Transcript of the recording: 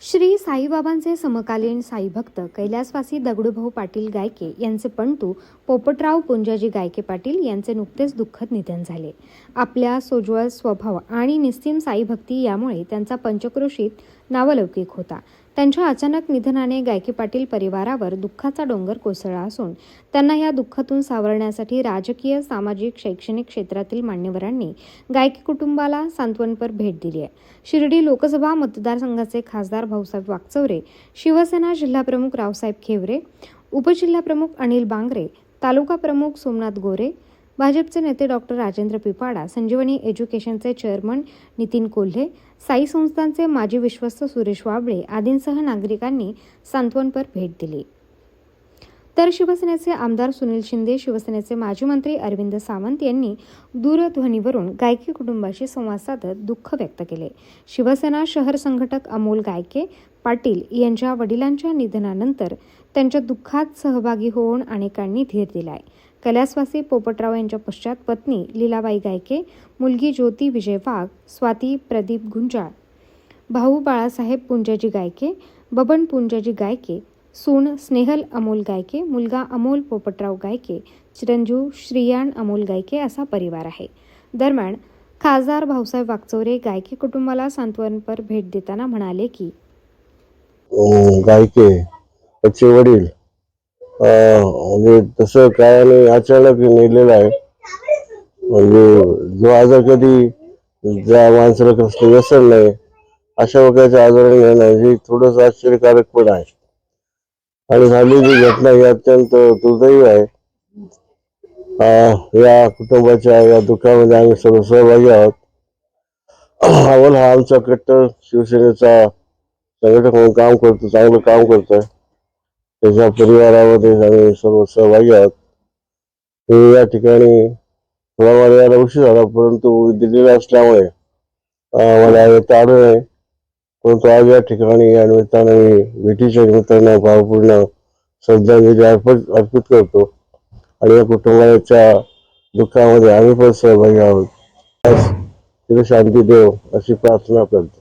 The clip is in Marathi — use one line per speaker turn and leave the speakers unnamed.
श्री साईबाबांचे समकालीन साईभक्त कैलासवासी दगडूभाऊ पाटील गायके यांचे पणतू पोपटराव पुंजाजी गायके पाटील यांचे नुकतेच दुःखद निधन झाले. आपल्या सोज्वळ स्वभाव आणि निस्तीम साईभक्ती यामुळे त्यांचा पंचक्रोशीत नावलौकिक होता. त्यांच्या अचानक निधनाने गायकी पाटील परिवारावर दुःखाचा डोंगर कोसळला असून त्यांना या दुःखातून सावरण्यासाठी राजकीय सामाजिक शैक्षणिक क्षेत्रातील मान्यवरांनी गायकी कुटुंबाला सांत्वनपर भेट दिली आहे. शिर्डी लोकसभा मतदारसंघाचे खासदार भाऊसाहेब वाकचौरे शिवसेना जिल्हाप्रमुख रावसाहेब खेवरे उपजिल्हाप्रमुख अनिल बांगरे तालुका प्रमुख सोमनाथ गोरे भाजपचे नेते डॉक्टर राजेंद्र पिपाडा संजीवनी एज्युकेशनचे चेअरमन नितीन कोल्हे साई संस्थांचे माजी विश्वस्त सुरेश वाबळे आदींसह नागरिकांनी सांत्वनपर भेट दिली. तर शिवसेनेचे आमदार सुनील शिंदे शिवसेनेचे माजी मंत्री अरविंद सावंत यांनी दूरध्वनीवरून गायके कुटुंबाशी संवाद साधत दुःख व्यक्त केले. शिवसेना शहर संघटक अमोल गायके पाटील यांच्या वडिलांच्या निधनानंतर त्यांच्या दुःखात सहभागी होऊन अनेकांनी धीर दिलाय. कैलासवासी पोपटराव यांच्या पश्चात पत्नी लीलाबाई गायके मुलगी ज्योती विजय वाघ स्वाती प्रदीप गुंजाळ भाऊ बाळासाहेब पुंजाजी गायके बबन पुंजाजी गायके सून स्नेहल अमोल गायके मुलगा अमोल पोपटराव गायके चिरंजीव श्रियान अमोल गायके असा परिवार आहे. दरम्यान खासदार भाऊसाहेब वागचौरे गायके कुटुंबाला सांत्वनपर भेट देताना म्हणाले की
गायके त्याचे वडील म्हणजे तसं काय नाही अचानक नेलेलं आहे. म्हणजे जो आजार कधी ज्या माणसाला कसलं व्यसन नाही अशा प्रकारच्या आजाराने येणं हे थोडस आश्चर्यकारक पण आहे. आणि झालेली घटना ही अत्यंत दुर्दैवी आहे. या कुटुंबाच्या या दुःखामध्ये आम्ही सर्व सहभागी आहोत. अमोल हा आमचा कट्टर शिवसेनेचा संघटक म्हणून काम करतो चांगलं काम करतोय. त्याच्या परिवारामध्ये आम्ही सर्व सहभागी आहोत. हे या ठिकाणी थोडा यायला उशीर झाला परंतु दिलेला असल्यामुळे मला येता आलं नाही परंतु आज या ठिकाणी या निमित्ताने मी भेटीच्या निमित्तानं भावपूर्ण श्रद्धांजली अर्पण अर्पित करतो. आणि या कुटुंबाच्या दुःखामध्ये आम्ही पण सहभागी आहोत. तिथे शांती देव अशी प्रार्थना करतो.